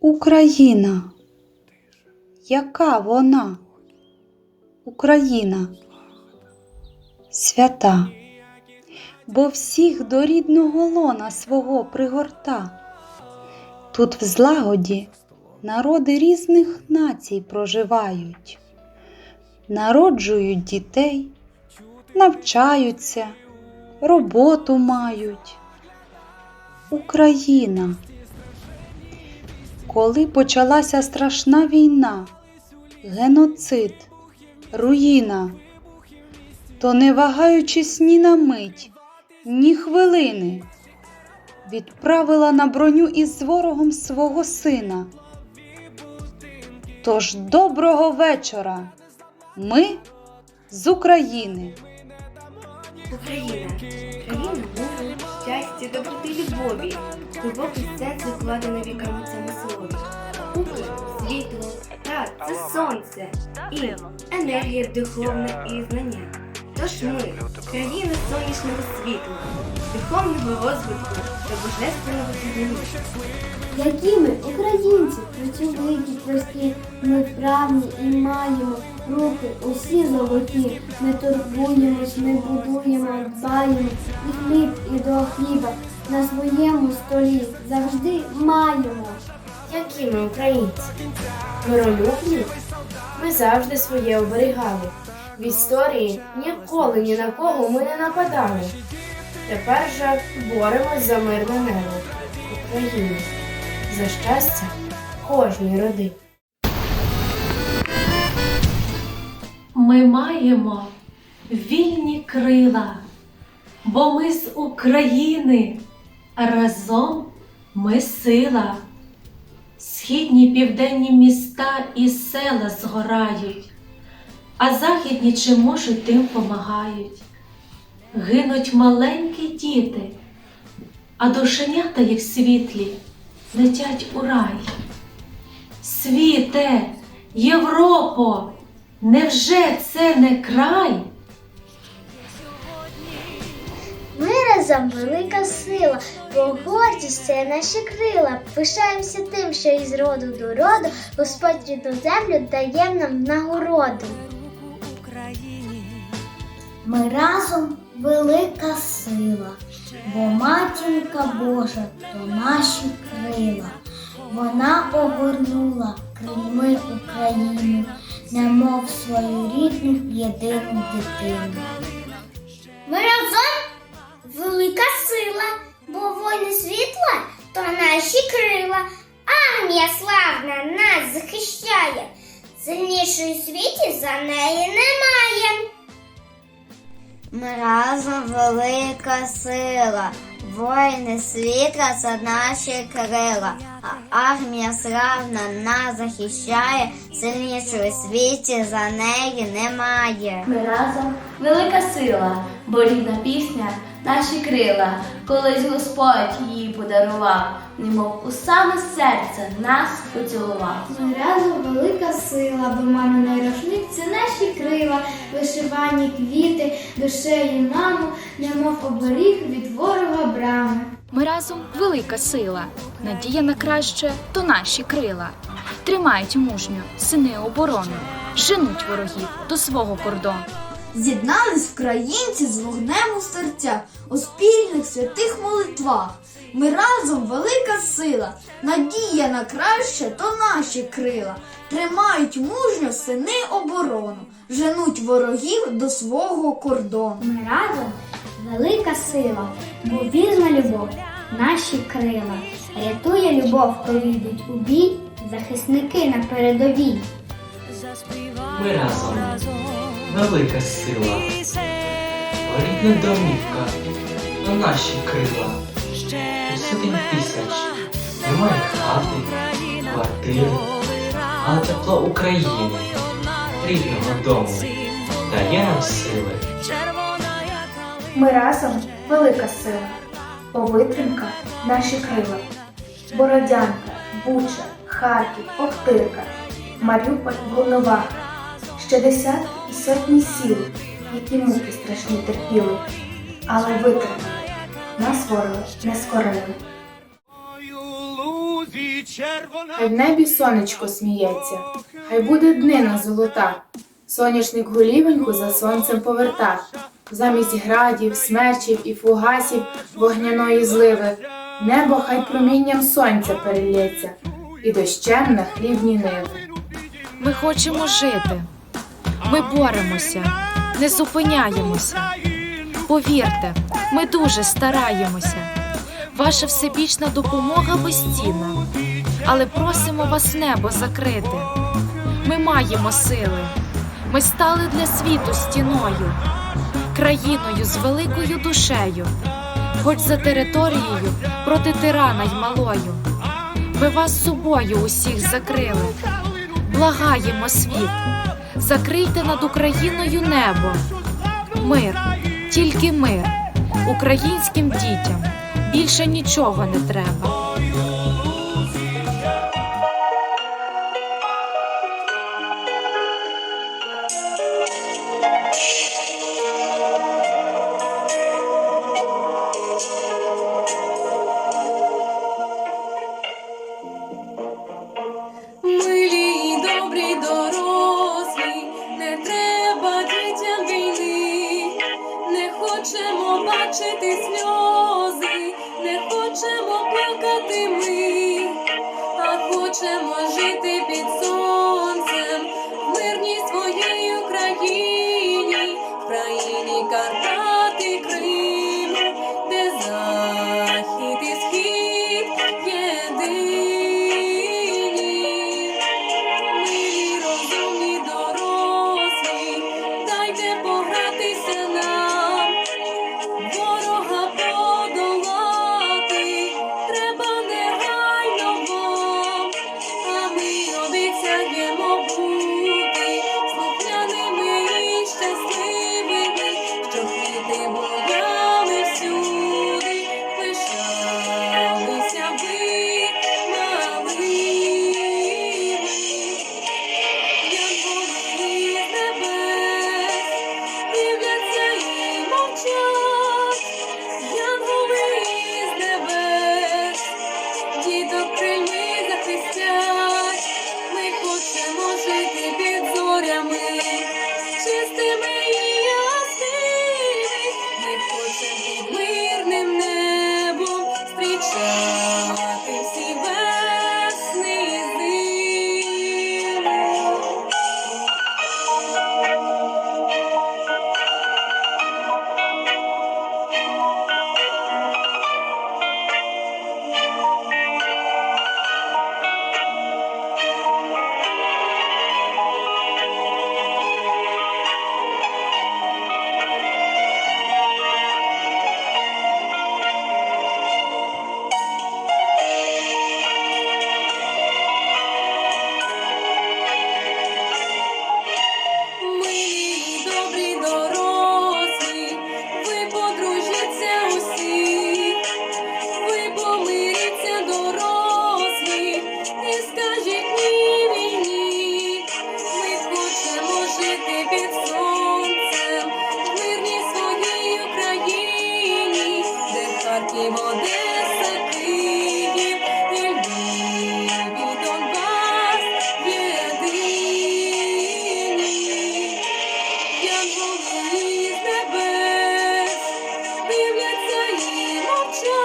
Україна. Яка вона? Україна свята, бо всіх до рідного лона свого пригорта. Тут в злагоді народи різних націй проживають, народжують дітей, навчаються, роботу мають. Україна. Коли почалася страшна війна, геноцид, руїна, то не вагаючись ні на мить, ні хвилини, відправила на броню із ворогом свого сина. Тож доброго вечора! Ми з України. Україна, країна щастя, доброти, любові, глибокий серце вкладене віками так, це сонце і енергія духовна і знання. Тож ми, країна сонячного світла, духовного розвитку та божественного. Які ми українці, працьовиті, прості, ми вправні і маємо руки усі золоті. Ми турбуємось, ми будуємо, дбаємо і хліб, і до хліба на своєму столі завжди маємо. Які ми українці? Миролюбні? Ми завжди своє оберігали. В історії ніколи ні на кого ми не нападали. Тепер же боремось за мирне небо в Україні, за щастя кожній родині. Ми маємо вільні крила, бо ми з України, разом ми сила. Східні південні міста і села згорають, а західні чи можуть тим помагають. Гинуть маленькі діти, а душенята їх світлі летять у рай. Світе, Європо, невже це не край? Разом велика сила, бо гордість це наші крила. Пишаємося тим, що із роду до роду Господь рідну землю дає нам нагороду. Ми разом велика сила, бо матінка Божа то наші крила. Вона огорнула крильми Україну, немов свою рідну єдину дитину. Ми разом велика сила, бо воїни світла то наші крила. Армія славна нас захищає. Сильнішої світі за неї немає. Ми разом велика сила. Воїни світла це наші крила, а армія славна нас захищає, сильнішої світі за неї немає. Ми разом велика сила, бо рідна пісня наші крила. Колись Господь її подарував, немов у саме серце нас поцілував. Ми разом велика сила, бо маминий рушник це наші крила, вишивані квіти, душею наму, немов оберіг від ворога брами. Ми разом велика сила. Надія на краще то наші крила. Тримають мужньо сини оборону, женуть ворогів до свого кордону. З'єднались українці з вогнем у серцях у спільних святих молитвах. Ми разом велика сила, надія на краще то наші крила. Тримають мужньо сини оборону, женуть ворогів до свого кордону. Ми разом велика сила, бо вірна любов, наші крила. Рятує любов, коли йдуть у бій, захисники на передовій. Ми разом велика сила, рідна домівка на наші крила. Сотень тисяч немає хати, квартири, але тепло України, рідного дому, дає нам сили. Ми разом велика сила, бо витримка наші крила. Бородянка, Буча, Харків, Охтирка, Маріуполь, Волноваха, ще десятки і сотні сіл, які муки страшні терпіли, але витримали, нас вороги не скорили. Хай в небі сонечко сміється, хай буде днина золота. Соняшник голівеньку за сонцем поверта. Замість градів, смерчів і фугасів вогняної зливи. Небо хай промінням сонця перельється, і дощем на хлібні ниви. Ми хочемо жити. Ми боремося, не зупиняємося. Повірте, ми дуже стараємося. Ваша всебічна допомога безцінна, але просимо вас небо закрити. Ми маємо сили. Ми стали для світу стіною, країною з великою душею, хоч за територією проти тирана й малою. Ми вас собою усіх закрили. Благаємо світ, закрийте над Україною небо. Мир, тільки мир, українським дітям більше нічого не треба. Хочемо бачити сльози, не хочемо плакати ми, а хочемо жити під сонцем Харків, Одеса, Київ, і Львів, і Донбас єдині. Янголи з дивляться і мовчать.